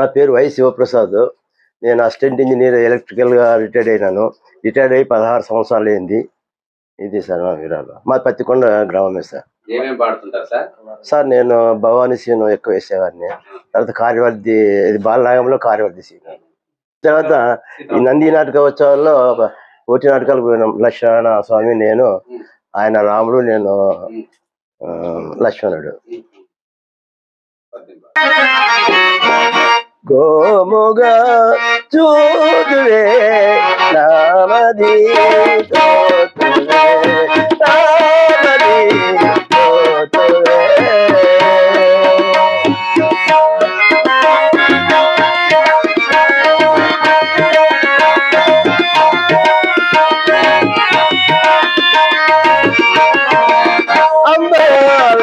నా పేరు వై శివప్రసాద్. నేను అసిస్టెంట్ ఇంజనీర్ ఎలక్ట్రికల్గా రిటైర్డ్ అయినాను. రిటైర్డ్ అయ్యి పదహారు సంవత్సరాలు అయింది. ఇది సార్ మా వివరాలు మా పత్తికొండ గ్రామమే సార్. ఏమేమి పాడుతుంటారు సార్? సార్ నేను భవానీ సీను ఎక్కువ వేసేవాడిని. తర్వాత కార్యవర్ధి ఇది బాలనాగంలో కార్యవర్ధి సీను. తర్వాత ఈ నంది నాటకోత్సవాల్లో పోటీ నాటకాలకు పోయినాం. లక్ష్మణ స్వామి నేను ఆయన రాముడు నేను లక్ష్మణుడు. గోముగా చూదువే నామది తోతువే, నామది తోతువే. అంబాల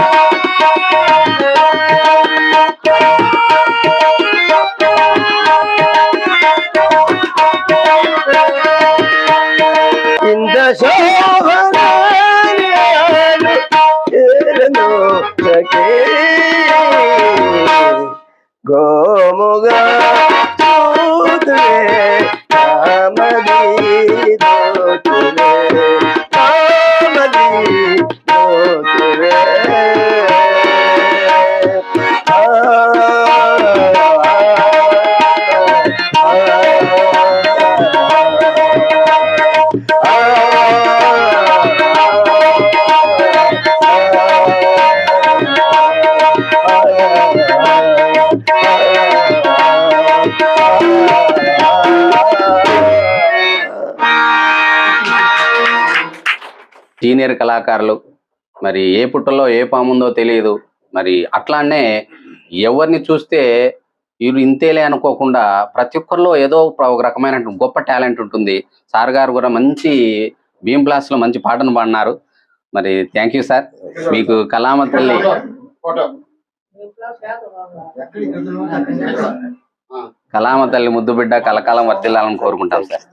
you. సీనియర్ కళాకారులు మరి ఏ పుట్టలో ఏ పాముందో తెలియదు మరి అట్లానే ఎవరిని చూస్తే వీరు ఇంతేలే అనుకోకుండా ప్రతి ఒక్కరిలో ఏదో ఒక రకమైన గొప్ప టాలెంట్ ఉంటుంది. సార్ గారు కూడా మంచి భీమ్ బ్లాస్ట్లో మంచి పాటను పాడినారు. మరి థ్యాంక్ యూ సార్. మీకు కళామ తల్లి కళామ తల్లి ముద్దు బిడ్డ కలకాలం వర్తిల్లాలని కోరుకుంటాం సార్.